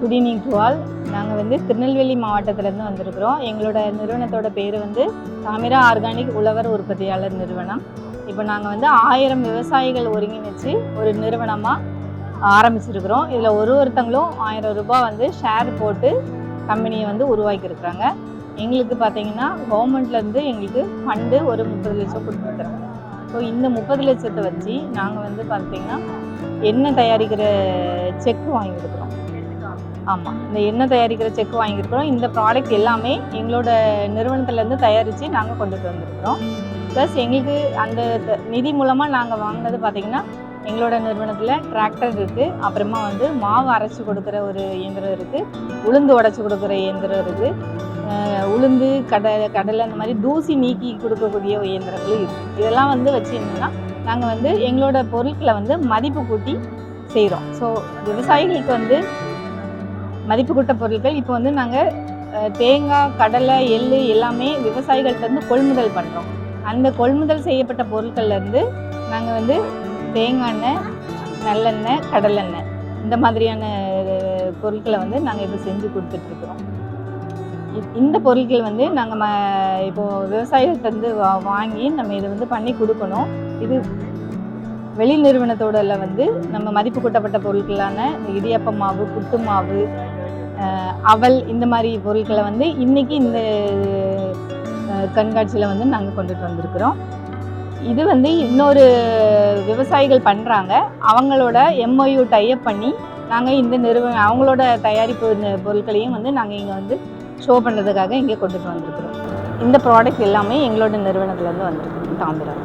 Good evening to all. நாங்கள் வந்து திருநெல்வேலி மாவட்டத்திலேருந்து வந்திருக்கிறோம். எங்களோட நிறுவனத்தோட பேர் வந்து தாமிரா ஆர்கானிக் உழவர் உற்பத்தியாளர் நிறுவனம். இப்போ நாங்கள் வந்து ஆயிரம் விவசாயிகள் ஒருங்கிணைச்சு ஒரு நிறுவனமாக ஆரம்பிச்சிருக்கிறோம். இதில் ஒரு ஒருத்தங்களும் ஆயிரம் ரூபாய் வந்து ஷேர் போட்டு கம்பெனியை வந்து உருவாக்கியிருக்கிறாங்க. எங்களுக்கு பார்த்தீங்கன்னா கவர்மெண்ட்லேருந்து எங்களுக்கு ஃபண்டு ஒரு முப்பது லட்சம் கொடுத்துருக்குறாங்க. ஸோ இந்த முப்பது லட்சத்தை வச்சு நாங்கள் வந்து பார்த்தீங்கன்னா எண்ணெய் தயாரிக்கிற செக் கொடுக்குறோம். ஆமாம் இந்த எண்ணெய் தயாரிக்கிற செக் வாங்கியிருக்கிறோம். இந்த ப்ராடக்ட் எல்லாமே எங்களோட நிறுவனத்துலேருந்து தயாரித்து நாங்கள் கொண்டுட்டு வந்திருக்கிறோம். ப்ளஸ் எங்களுக்கு அந்த நிதி மூலமாக நாங்கள் வாங்கினது பார்த்திங்கன்னா எங்களோட நிறுவனத்தில் டிராக்டர் இருக்குது அப்புறமா வந்து மாவு அரைச்சி கொடுக்குற ஒரு இயந்திரம் இருக்குது உளுந்து உடச்சி கொடுக்குற இயந்திரம் இருக்குது உளுந்து கடலை கடலை அந்த மாதிரி தூசி நீக்கி கொடுக்கக்கூடிய இயந்திரங்களும் இருக்குது இதெல்லாம் வந்து வச்சு என்னென்னா நாங்கள் வந்து எங்களோட பொருட்களை வந்து மதிப்பு கூட்டி செய்கிறோம் ஸோ விவசாயிகளுக்கு வந்து மதிப்பு கூட்ட பொருட்கள் இப்போ வந்து நாங்கள் தேங்காய் கடலை எள் எல்லாமே விவசாயிகள்கிட்டருந்து கொள்முதல் பண்ணுறோம் அந்த கொள்முதல் செய்யப்பட்ட பொருட்கள்லேருந்து நாங்கள் வந்து தேங்காய் எண்ணெய் நல்லெண்ணெய் கடலெண்ணெய் இந்த மாதிரியான பொருட்களை வந்து நாங்கள் இப்போ செஞ்சு கொடுத்துட்ருக்குறோம். இந்த பொருட்கள் வந்து நாங்கள் ம இப்போது விவசாயிகள்கிட்ட வா வாங்கி நம்ம இதை வந்து பண்ணி கொடுக்கணும். இது வெளி நிறுவனத்தோடல வந்து நம்ம மதிப்பு கூட்டப்பட்ட பொருட்களான இந்த இடியாப்ப மாவு புட்டு மாவு அவல் இந்த மாதிரி பொருட்களை வந்து இன்னைக்கு இந்த கண்காட்சியில் வந்து நாங்கள் கொண்டுட்டு வந்திருக்கிறோம். இது வந்து இன்னொரு விவசாயிகள் பண்ணுறாங்க அவங்களோட எம்ஒயு டைப் பண்ணி நாங்கள் இந்த நிறுவனம் அவங்களோட தயாரிப்பு பொருட்களையும் வந்து நாங்கள் இங்கே வந்து ஷோ பண்ணுறதுக்காக இங்கே கொண்டுட்டு வந்திருக்கிறோம். இந்த ப்ராடக்ட் எல்லாமே எங்களோட நிறுவனத்துலேருந்து வந்திருக்கு. தாமிரம்